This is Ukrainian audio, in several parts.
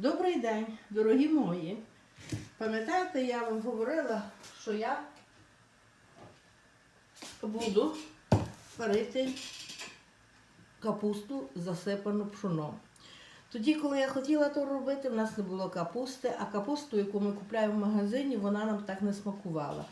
Добрий день, дорогі мої. Пам'ятаєте, я вам говорила, що я буду варити капусту засипану пшоном. Тоді, коли я хотіла то робити, в нас не було капусти, а капусту, яку ми купляємо в магазині, вона нам так не смакувала.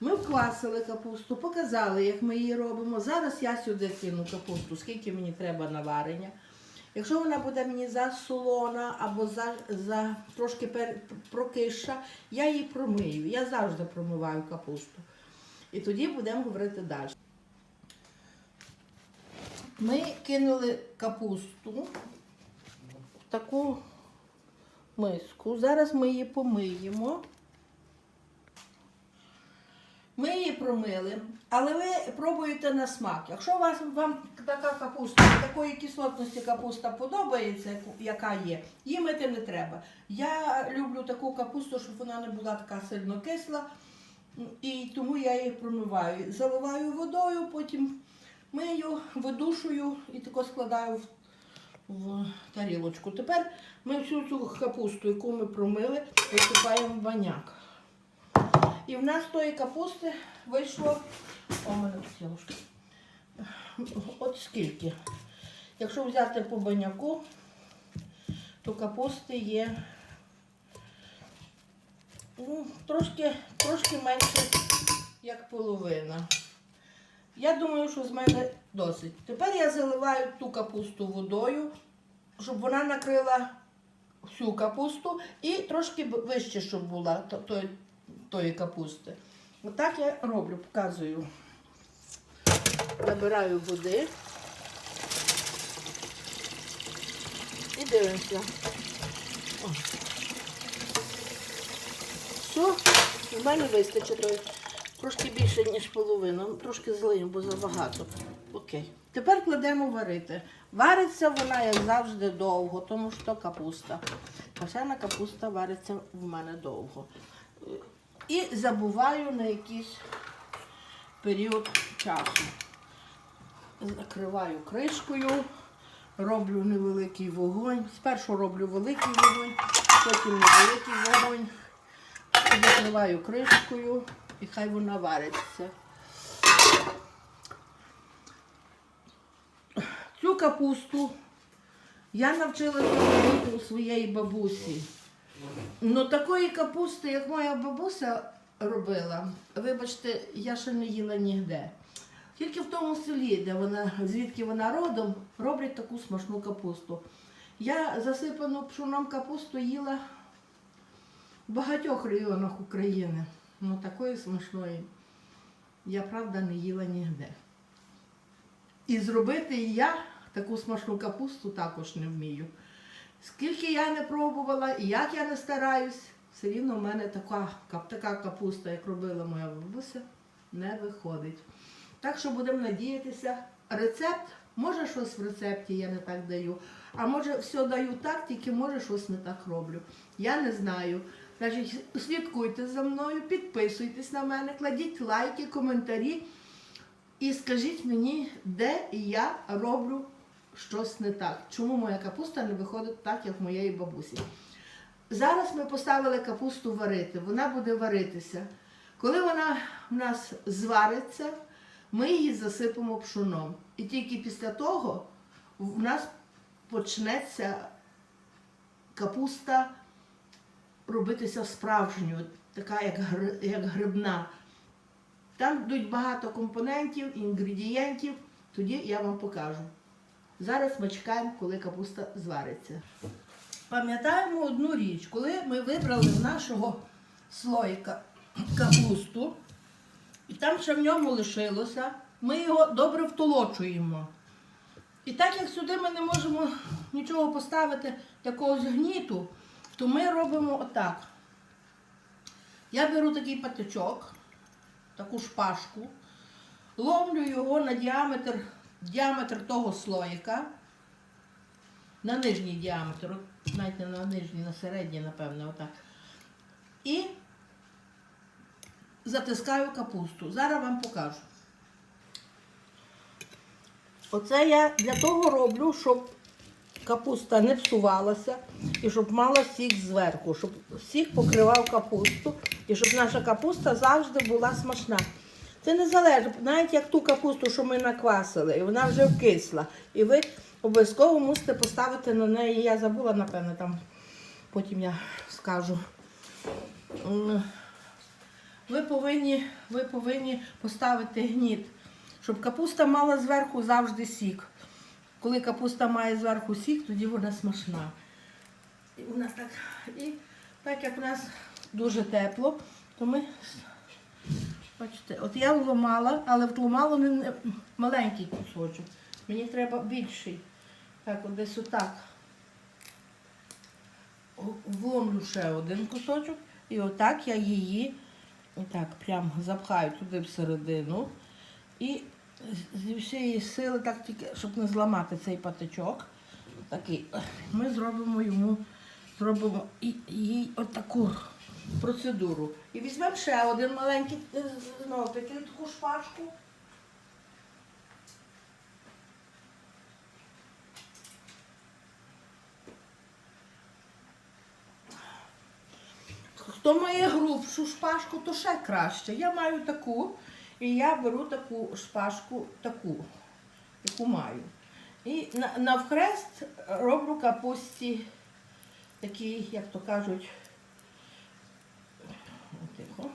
Ми вквасили капусту, показали, як ми її робимо. Зараз я сюди кину капусту, скільки мені треба на варення. Якщо вона буде мені засолона або за, за трошки пер, прокиша, я її промию. Я завжди промиваю капусту. І тоді будемо говорити далі. Ми кинули капусту в таку миску. Зараз ми її помиємо. Ми її промили, але ви пробуєте на смак. Якщо вас вам така капуста, такої кислотності капуста подобається, яка є, її мити не треба. Я люблю таку капусту, щоб вона не була така сильно кисла, і тому я її промиваю. Заливаю водою, потім мию, видушую і тако складаю в, в тарілочку. Тепер ми всю цю капусту, яку ми промили, висипаємо в баняк. І в нас тої капусти вийшло. О, мене. От скільки. Якщо взяти по баняку, то капусти є ну, трошки, трошки менше, як половина. Я думаю, що з мене досить. Тепер я заливаю ту капусту водою, щоб вона накрила всю капусту і трошки вище, щоб була тої капусти. Отак я роблю, показую. Набираю води і дивимося. О. Все, в мене вистачить. Трошки більше, ніж половину. Трошки злиємо, бо забагато. Окей. Тепер кладемо варити. Вариться вона, як завжди, довго, тому що капуста. Кашена капуста вариться в мене довго. І забуваю на якийсь період часу. Закриваю кришкою, роблю невеликий вогонь. Спершу роблю великий вогонь, потім невеликий вогонь. Закриваю кришкою і хай вона вариться. Цю капусту я навчилася робити у своєї бабусі. Ну такої капусти, як моя бабуся робила, вибачте, я ще не їла ніде. Тільки в тому селі, де вона, звідки вона родом, роблять таку смачну капусту. Я засипану пшоном капусту їла в багатьох районах України. Ну такої смачної я правда не їла ніде. І зробити я таку смачну капусту також не вмію. Скільки я не пробувала і як я не стараюсь, все рівно в мене така, така капуста, як робила моя бабуся, не виходить. Так що будемо надіятися, рецепт, може щось в рецепті я не так даю, а може все даю так, тільки може щось не так роблю. Я не знаю. Значить, слідкуйте за мною, підписуйтесь на мене, кладіть лайки, коментарі і скажіть мені, де я роблю щось не так. Чому моя капуста не виходить так, як в моєї бабусі. Зараз ми поставили капусту варити, вона буде варитися. Коли вона в нас звариться, ми її засипемо пшоном. І тільки після того в нас почнеться капуста робитися справжньою, така як, як грибна. Там йдуть багато компонентів, інгредієнтів, тоді я вам покажу. Зараз ми чекаємо, коли капуста звариться. Пам'ятаємо одну річ, коли ми вибрали з нашого слоїка капусту, і там ще в ньому лишилося, ми його добре втолочуємо. І так як сюди ми не можемо нічого поставити, такого гніту, то ми робимо отак. Я беру такий патичок, таку шпажку, ловлю його на діаметр, діаметр того слоїка, на нижній діаметр, от навіть не на нижній, на середній, напевне, отак. І затискаю капусту. Зараз вам покажу. Оце я для того роблю, щоб капуста не псувалася і щоб мала сік зверху, щоб сік покривав капусту і щоб наша капуста завжди була смачна. Це не залежить, навіть як ту капусту, що ми наквасили, і вона вже вкисла. І ви обов'язково мусите поставити на неї. Я забула, напевно, там потім я скажу. Ви повинні, ви повинні поставити гніт, щоб капуста мала зверху завжди сік. Коли капуста має зверху сік, тоді вона смачна. І у нас так, і так як у нас дуже тепло, то ми Бачите, от я вламала, але вламала не, маленький кусочок. Мені треба більший. Так, от десь отак. Вломлю ще один кусочок. І отак я її отак прям запхаю туди всередину. І зі всієї сили, так тільки, щоб не зламати цей патичок. Такий. Ми зробимо йому, зробимо їй отаку процедуру. І візьмемо ще один маленький, е, знову таки таку шпажку. Хто має грубшу шпажку, то ще краще. Я маю таку, і я беру таку шпажку, таку, яку маю. І навхрест роблю капусті такі, як то кажуть,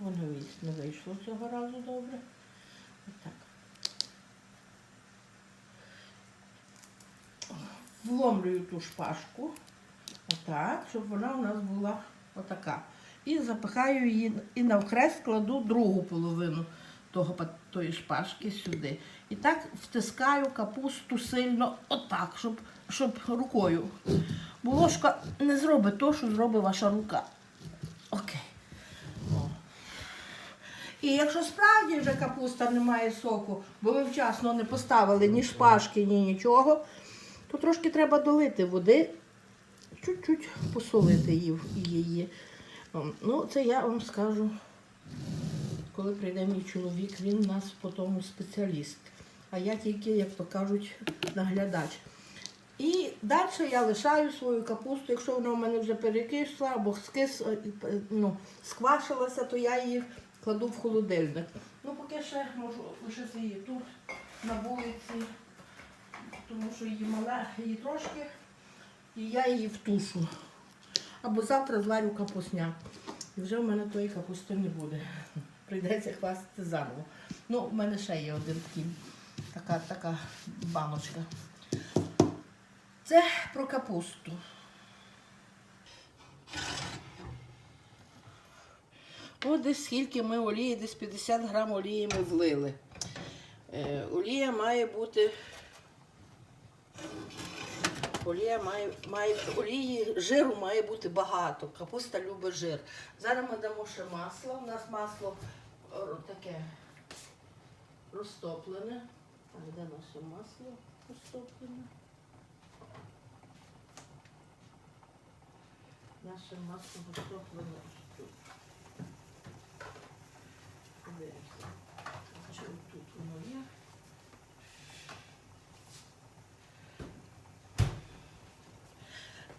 воно не вийшло цього разу добре. Отак. Вломлюю ту шпажку, отак, щоб вона у нас була отака. І запихаю її і навхрест кладу другу половину того, тої шпажки сюди. І так втискаю капусту сильно отак, щоб, щоб рукою. Бо не зробить то, що зробить ваша рука. Окей. І якщо справді вже капуста не має соку, бо ви вчасно не поставили ні шпажки, ні нічого, то трошки треба долити води, чуть-чуть посолити її. її. Ну, це я вам скажу, коли прийде мій чоловік, він у нас по тому спеціаліст. А я тільки, як то кажуть, наглядач. І далі я лишаю свою капусту, якщо вона в мене вже перекисла або скис, е, е, ну, сквашилася, то я її кладу в холодильник. Ну, поки ще можу лишити її тут, на вулиці, тому що її мале, її трошки, і я її втушу. Або завтра зварю капусняк. І вже в мене тої капусти не буде. Прийдеться хвастати заново. Ну, в мене ще є один такий, така, така баночка. Це про капусту. От десь скільки ми олії, десь 50 грам олії ми влили. Е, олія має бути. Олія має, має олії, жиру має бути багато. Капуста любить жир. Зараз ми дамо ще масло. У нас масло е, таке розтоплене. А де наше масло розтоплене? Наше масло розтоплене ось тут. Дивимося. Чи тут воно є?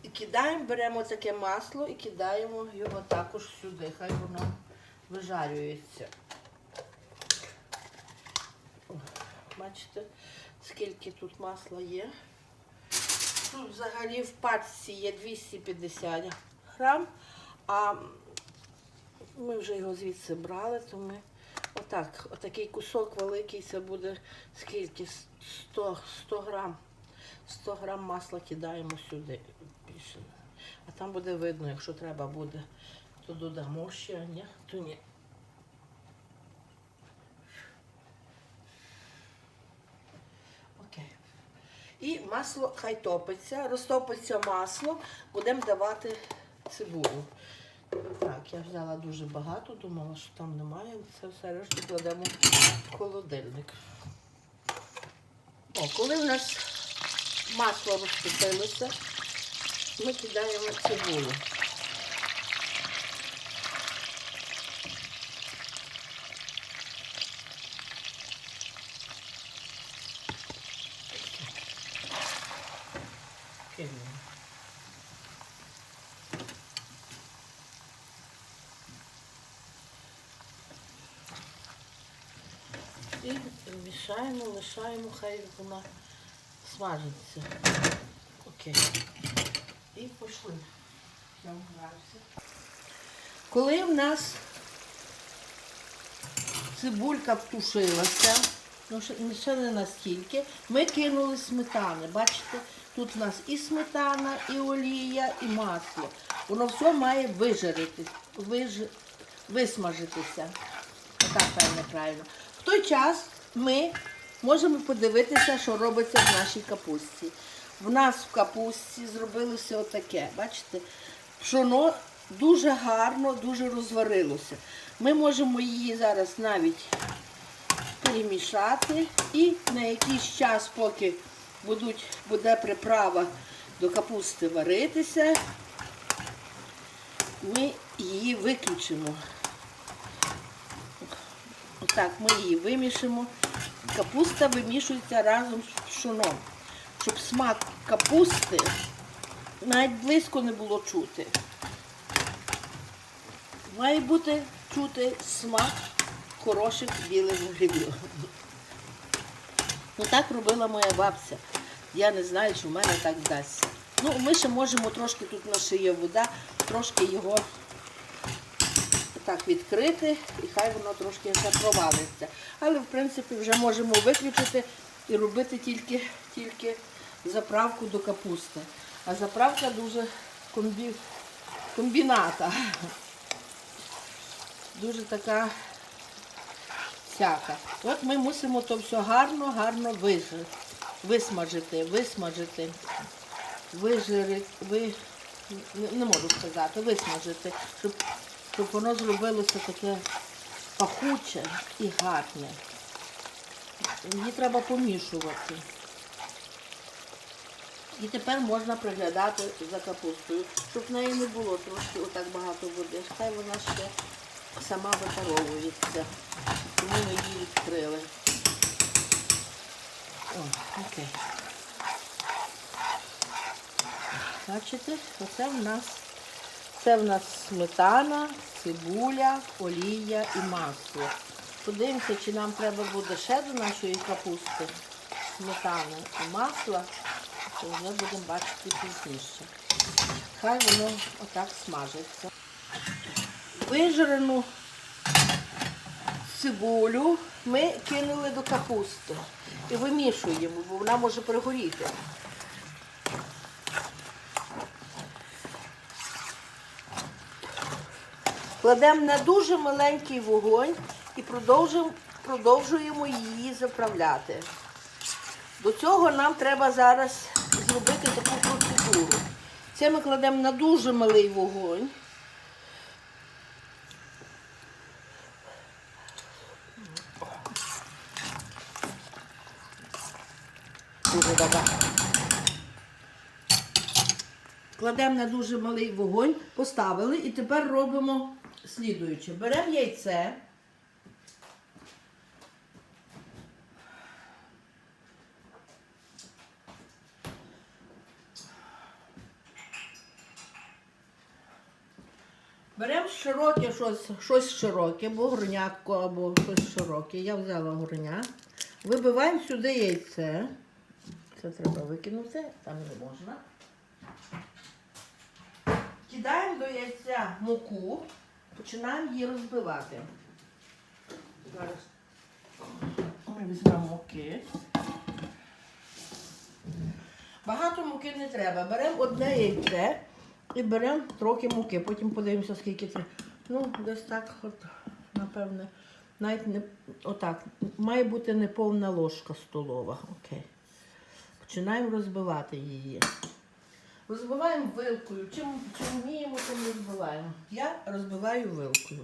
І кидаємо, беремо таке масло і кидаємо його також сюди. Хай воно вижарюється. Бачите, скільки тут масла є. Тут взагалі в пачці є 250 грам, а ми вже його звідси брали, то ми отак, отакий кусок великий, це буде скільки? 100, 100 грам. 100 грам масла кидаємо сюди. Більше. А там буде видно, якщо треба буде, то додамо ще, ні, то ні. Окей. І масло хай топиться, розтопиться масло, будемо давати цибулю. Так, я взяла дуже багато, думала, що там немає. Це все решту кладемо в холодильник. О, коли в нас масло розтопилося, ми кидаємо цибулю. І мішаємо, лишаємо, хай вона смажиться. Окей. І пішли. Я вгрався. Коли в нас цибулька втушилася, ну ще, ще не настільки, ми кинули сметани. Бачите, тут в нас і сметана, і олія, і масло. Воно все має вижаритись, виж... висмажитися. Так, правильно, правильно. В той час ми можемо подивитися, що робиться в нашій капусті. В нас в капусті зробилося отаке, бачите, пшоно дуже гарно, дуже розварилося. Ми можемо її зараз навіть перемішати і на якийсь час, поки будуть, буде приправа до капусти варитися, ми її виключимо. Отак, ми її вимішимо. Капуста вимішується разом з пшоном, щоб смак капусти навіть близько не було чути. Має бути чути смак хороших білих грибів. Ну так робила моя бабця. Я не знаю, чи в мене так вдасться. Ну, ми ще можемо трошки тут у нас є вода, трошки його так відкрити і хай воно трошки запровадиться. Але в принципі вже можемо виключити і робити тільки, тільки заправку до капусти. А заправка дуже комбі... комбіната. Дуже така всяка. От ми мусимо то все гарно, гарно вижити, висмажити, висмажити, вижирити, ви... не можу сказати, висмажити, щоб, щоб воно зробилося таке пахуче і гарне. Її треба помішувати. І тепер можна приглядати за капустою, щоб в неї не було трошки отак багато води. Хай вона ще сама випаровується. Тому ми її відкрили. О, окей. Бачите, оце в нас це в нас сметана, цибуля, олія і масло. Подивимося, чи нам треба буде ще до нашої капусти сметани і масла, то вже будемо бачити пізніше. Хай воно отак смажиться. Вижарену цибулю ми кинули до капусти і вимішуємо, бо вона може пригоріти. Кладемо на дуже маленький вогонь і продовжуємо, її заправляти. До цього нам треба зараз зробити таку процедуру. Це ми кладемо на дуже малий вогонь. Кладемо на дуже малий вогонь, поставили і тепер робимо слідуюче. Беремо яйце. Беремо широке щось, щось широке, або горнятку, або щось широке. Я взяла горня. Вибиваємо сюди яйце. Це треба викинути, там не можна. Кидаємо до яйця муку, починаємо її розбивати. Зараз ми візьмемо муки. Багато муки не треба. Беремо одне яйце і беремо трохи муки. Потім подивимося, скільки це. Ну, десь так, от, напевне, навіть не отак. Має бути неповна ложка столова. Окей. Починаємо розбивати її. Розбиваємо вилкою. Чим, чим вміємо, тим розбиваємо. Я розбиваю вилкою.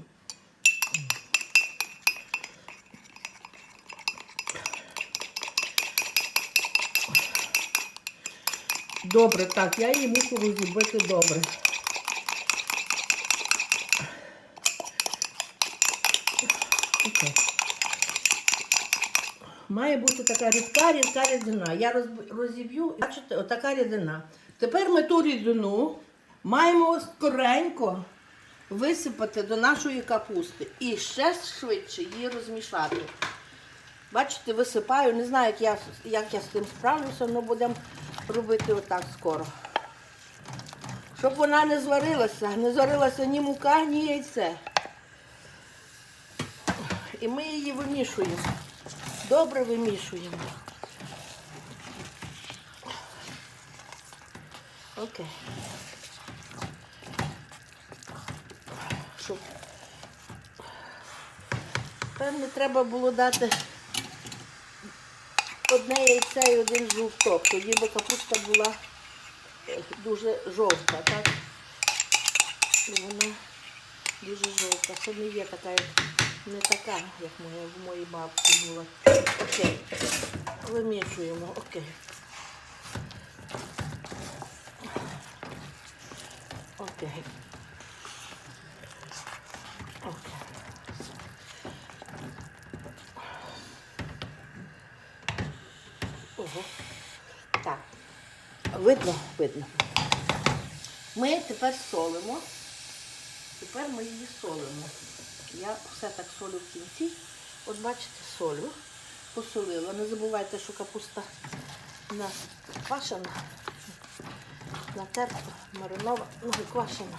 Добре, так, я її мушу розібити добре. Має бути така рідка, рідка рідина. Я розіб'ю, бачите, отака рідина. Тепер ми ту рідину маємо скоренько висипати до нашої капусти і ще швидше її розмішати. Бачите, висипаю, не знаю, як я, як я з тим справлюся, але будемо робити отак скоро. Щоб вона не зварилася, не зварилася ні мука, ні яйце. І ми її вимішуємо. Добре вимішуємо. Окей. Щоб певне треба було дати одне яйце і один жовток. Тоді би капуста була е, дуже жовта, так? Вона дуже жовта. Це не є така, не така, як моя в моїй бабці була. Окей. Вимішуємо. Окей. Окей. Ого. Так. Видно. Ми тепер солимо. Тепер ми її солимо. Я все так солю в кінці. От бачите, солю. Посолила. Не забувайте, що капуста у нас квашена, натерта, маринована, ну квашена.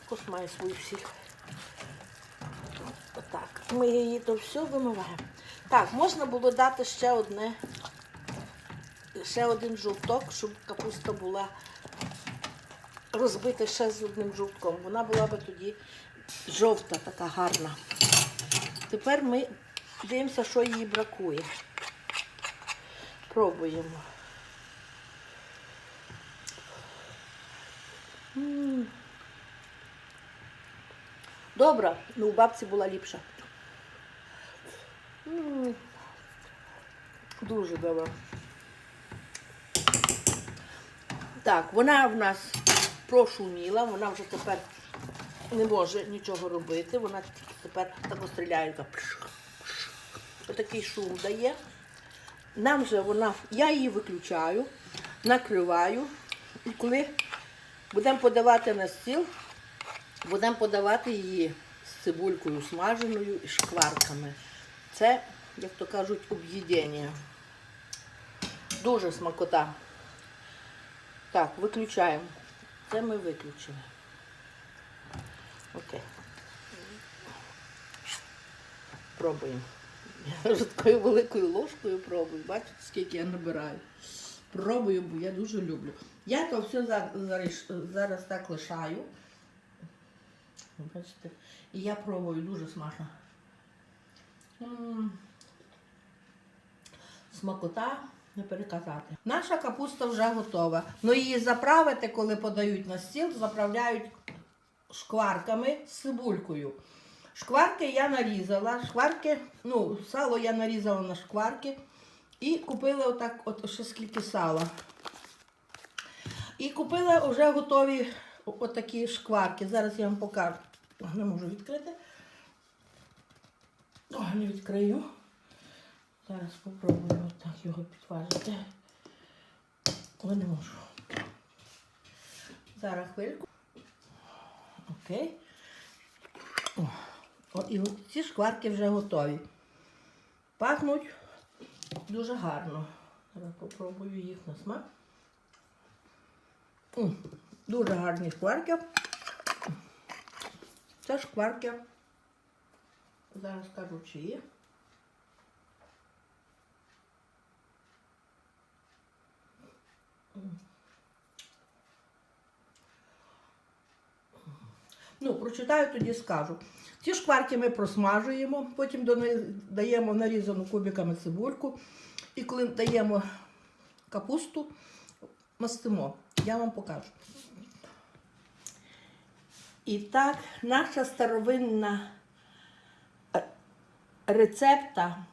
Також має свою сіль. Отак. Ми її то все вимиваємо. Так, можна було дати ще одне, ще один жовток, щоб капуста була розбита ще з одним жовтком. Вона була би тоді жовта, така гарна. Тепер ми дивимося, що їй бракує. Пробуємо. Добра, ну у бабці була ліпша. Дуже добра. Так, вона в нас прошуміла, вона вже тепер не може нічого робити. Вона тепер так стріляє. Отакий шум дає. Нам же вона, я її виключаю, накриваю. І коли будемо подавати на стіл, будемо подавати її з цибулькою смаженою і шкварками. Це, як то кажуть, об'їдення. Дуже смакота. Так, виключаємо. Це ми виключили. Окей. Пробуємо. Я вже такою великою ложкою пробую. Бачите, скільки я набираю. Пробую, бо я дуже люблю. Я то все зараз так лишаю. Бачите? І я пробую дуже смачно. Смакота не переказати. Наша капуста вже готова. Ну її заправити, коли подають на стіл, заправляють шкварками з цибулькою. Шкварки я нарізала. Шкварки, ну, сало я нарізала на шкварки. І купила отак, от ще скільки сала. І купила вже готові отакі шкварки. Зараз я вам покажу. Не можу відкрити. О, не відкрию. Зараз спробую отак його підважити. О, не можу. Зараз хвильку. Окей. О, о, і ці шкварки вже готові. Пахнуть дуже гарно. Зараз попробую їх на смак. М, Дуже гарні шкварки. Це шкварки. Зараз скажу, чиї. Ну, прочитаю, тоді скажу. Ці шкварки ми просмажуємо, потім даємо нарізану кубиками цибульку. І коли даємо капусту, мастимо. Я вам покажу. І так, наша старовинна е, рецепта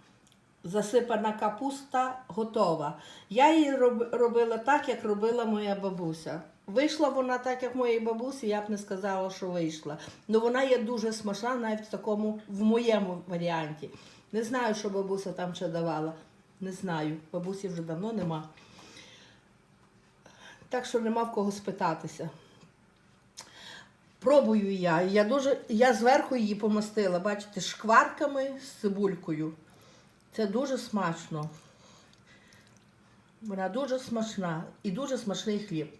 засипана капуста готова. Я її робила так, як робила моя бабуся. Вийшла вона так, як моїй бабусі, я б не сказала, що вийшла. Ну вона є дуже смачна навіть в такому, в моєму варіанті. Не знаю, що бабуся там ще давала. Не знаю. Бабусі вже давно нема. Так що нема в кого спитатися. Пробую я. Я дуже, я зверху її помастила, бачите, шкварками з цибулькою. Це дуже смачно. Вона дуже смачна і дуже смачний хліб.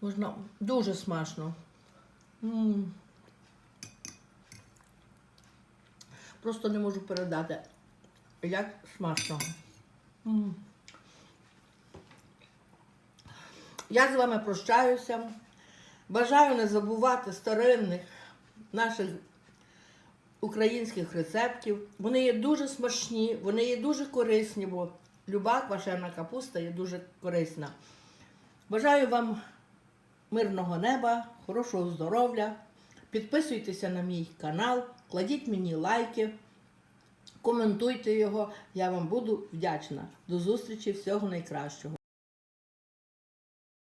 Можна дуже смачно. Просто не можу передати, як смачно. Я з вами прощаюся. Бажаю не забувати старинних наших українських рецептів. Вони є дуже смачні, вони є дуже корисні, бо люба квашена капуста є дуже корисна. Бажаю вам мирного неба, хорошого здоров'я. Підписуйтеся на мій канал, кладіть мені лайки, коментуйте його. Я вам буду вдячна. До зустрічі, всього найкращого.